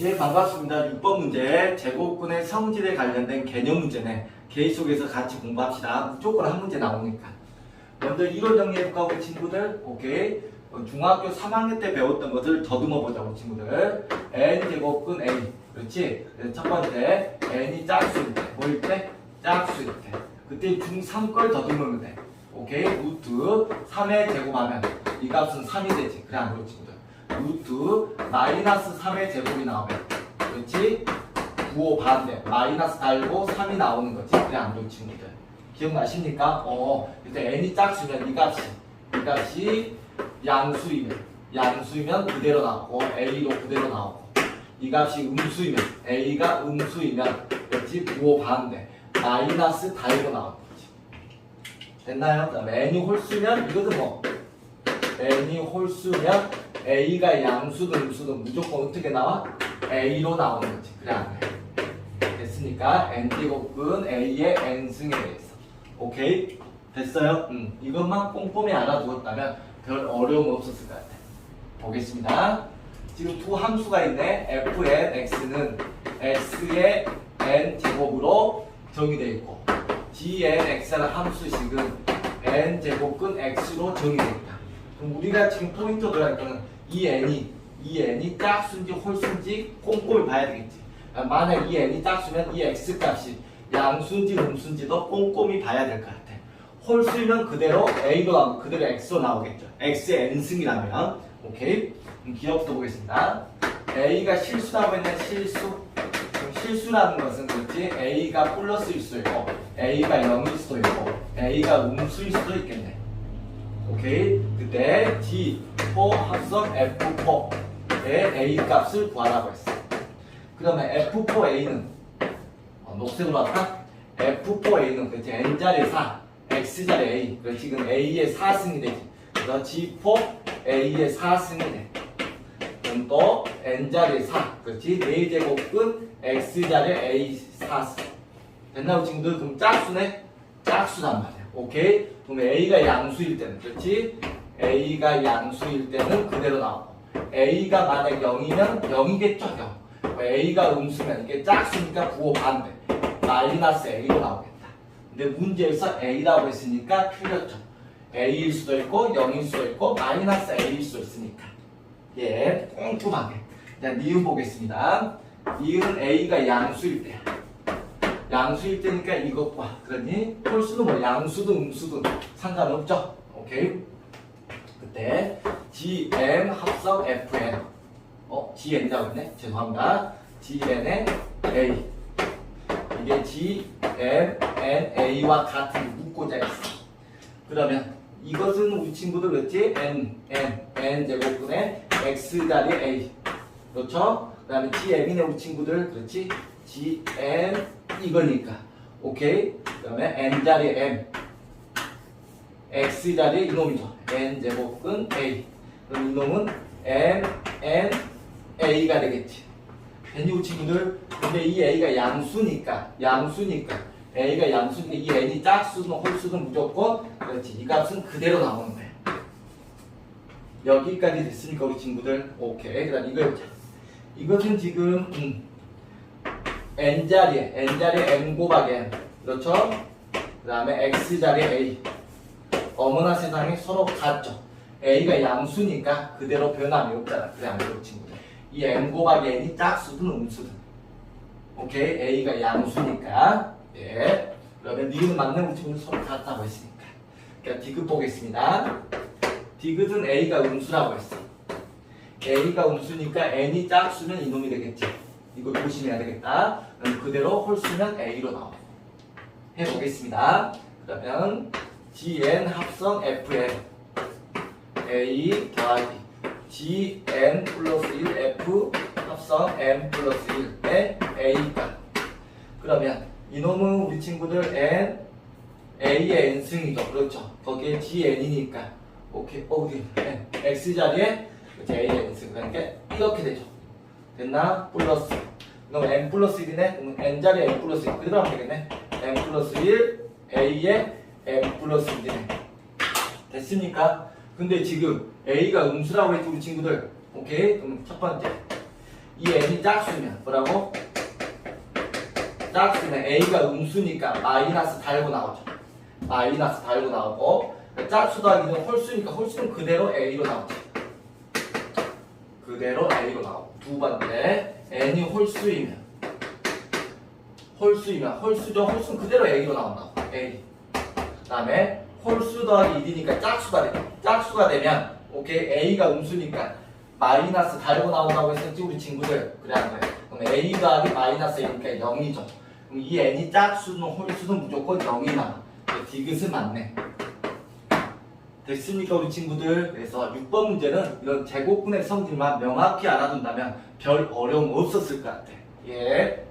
예, 반갑습니다. 6번 문제, 제곱근의 성질에 관련된 개념 문제네. 개의 속에서 같이 공부합시다. 무조건 한 문제 나오니까. 먼저 이론 정리해볼까, 우리 친구들? 오케이. 어, 중학교 3학년 때 배웠던 것을 더듬어 보자고, 친구들. n 제곱근 a. 그렇지? 첫 번째, n이 짝수일 때. 뭐일 때? 짝수일 때. 그때 중3 걸 더듬으면 돼. 오케이? 루트 3의 제곱하면 이 값은 3이 되지. 그래, 안 그렇지? 루트 마이너스 3의 제곱이 나오면 그렇지? 9, 5 반대 마이너스 달고 3이 나오는 거지 그래 안 친구들 기억나십니까? 어 그때 n이 짝수면 이 값이 이 값이 양수이면 양수이면 그대로 나오고 a도 그대로 나오고 이 값이 음수이면 a가 음수이면 그렇지? 9, 5 반대 마이너스 달고 거지 됐나요? n이 홀수면 이것도 뭐 n이 홀수면 a가 양수든 음수든 무조건 어떻게 나와? a로 나오는 거지. 그래. 됐으니까 n 제곱근 a의 n승에 대해서. 오케이? 됐어요? 음, 이것만 꼼꼼히 알아두었다면 별 어려움 없었을 것 같아. 보겠습니다. 지금 두 함수가 있네. fn x는 x의 n 제곱으로 정의되어 있고 gn x라는 함수식은 n 제곱근 x로 정의되어 있다. 그럼 우리가 지금 포인트 들어갈 거는 이 n이 이 n이 짝수인지 홀수인지 꼼꼼히 봐야 되겠지. 그러니까 만약 이 n이 짝수면 이 x 값이 양수인지 음수인지도 꼼꼼히 봐야 될 것 같아. 홀수이면 그대로 a로 나오고 그대로 x로 나오겠죠. x의 n승이라면 오케이. 그럼 기억부터 보겠습니다. a가 실수라고 했는 실수. 그럼 실수라는 것은 그렇지 a가 플러스일 수도 있고 a가 0일 수도 있고 a가 음수일 수도 있겠네. 오케이. 그때 G4 합성 F4의 A 값을 구하라고 했어. 그러면 F4A는 어, 녹색으로 할까? F4A는 그렇지 N자리 4, X자리 A. 그 지금 A의 4승이 되지. 그래서 G4A의 4승이 돼. 그럼 또 N자리 4, 그렇지? 4제곱근 X자리 A 4승. 됐나, 친구들? 그럼 짝수네? 짝수단 말이야. 오케이? 그럼 A가 양수일 때는, 그렇지? A가 양수일 때는 그대로 나오고, A가 만약 0이면 0이겠죠, 0. A가 음수면 이게 짝수니까 9, 5 반대. 마이너스 A로 나오겠다. 근데 문제에서 A라고 했으니까 틀렸죠. A일 수도 있고, 0일 수도 있고, 마이너스 A일 수도 있으니까. 예, 꼼꼼하게. 자, 니은 보겠습니다. 니은은 A가 양수일 때야. 양수일 때니까 이것과 그러니 홀수도 뭐 양수든 음수든 상관없죠. 오케이. 그때 GM 합성 FN 어 GN이라고 했네. 죄송합니다. GN의 A 이게 GM N A와 같은 묶고자 했어. 그러면 이것은 우리 친구들 그랬지? N N N 제곱분의 X 자리 A. 그렇죠? 그 다음에 GM이네 우리 친구들 그렇지? GN 이거니까. 오케이? 그 다음에 n 자리 m. X 자리 이놈이죠. N 제곱근 a. 그럼 이놈은 m n a가 되겠지. 괜히 우리 친구들 근데 이 a가 양수니까 양수니까. A가 양수니까 이 n이 짝수든 홀수든 무조건 그렇지. 이 값은 그대로 나오는 거야 여기까지 됐으니까 우리 친구들 오케이. 그 다음 이거 해보자. 이것은 지금 음, n자리에 n자리에 m 곱하기 n. 그렇죠? 그 다음에 x자리에 a. 어머나 세상에 서로 같죠? a가 양수니까 그대로 변함이 없잖아. 그래 안 그렇지 친구들? 이 m 곱하기 n이 짝수든 음수든 오케이? a가 양수니까. 예. 그러면 니은 맞는 친구들 서로 같다고 했으니까. 그러니까 디귿 보겠습니다 디귿은 a가 음수라고 했어 a가 음수니까 n이 짝수면 이놈이 되겠지 이거 조심해야 되겠다. 그럼 그대로 홀수면 A로 나와요. 해보겠습니다. 그러면 GN 합성 FN A 더하기 GN 플러스 1 F 합성 N 플러스 1의 A가 그러면 이놈은 우리 친구들 N A의 N승이죠. 그렇죠. 거기에 GN이니까 오케이. 어, 어디 N X 자리에 A의 N승 그러니까 이렇게 되죠. 됐나? 플러스 그럼 n 플러스 1이네? 그럼 n 자리에 n 플러스 1 그대로 하면 되겠네 n 플러스 1 a의 F 플러스 B네. 됐습니까? 근데 지금 A가 음수라고 했지 우리 친구들. 오케이? 그럼 첫 번째. 이 N이 짝수면 뭐라고? 짝수면 A가 음수니까 마이너스 달고 나오죠. 마이너스 달고 나오고 짝수 더하기는 홀수니까 홀수는 그대로 A로 나오죠. 그대로 A로 나오고 두 번째 N이 홀수이면 홀수이면 홀수죠. 홀수는 그대로 A로 나온다고. A. 그 다음에 홀수 더하기 1이니까 짝수가 돼. 짝수가 되면 오케이 A가 음수니까 마이너스 달고 나온다고 했었지 우리 친구들 그래 안 그래? 그럼 A 더하기 마이너스 A니까 0이죠. 그럼 이 N이 짝수는 홀수는 무조건 0이 나와. 디귿은 맞네. 됐습니까 우리 친구들? 그래서 6번 문제는 이런 제곱근의 성질만 명확히 알아둔다면 별 어려움 없었을 것 같아. 예.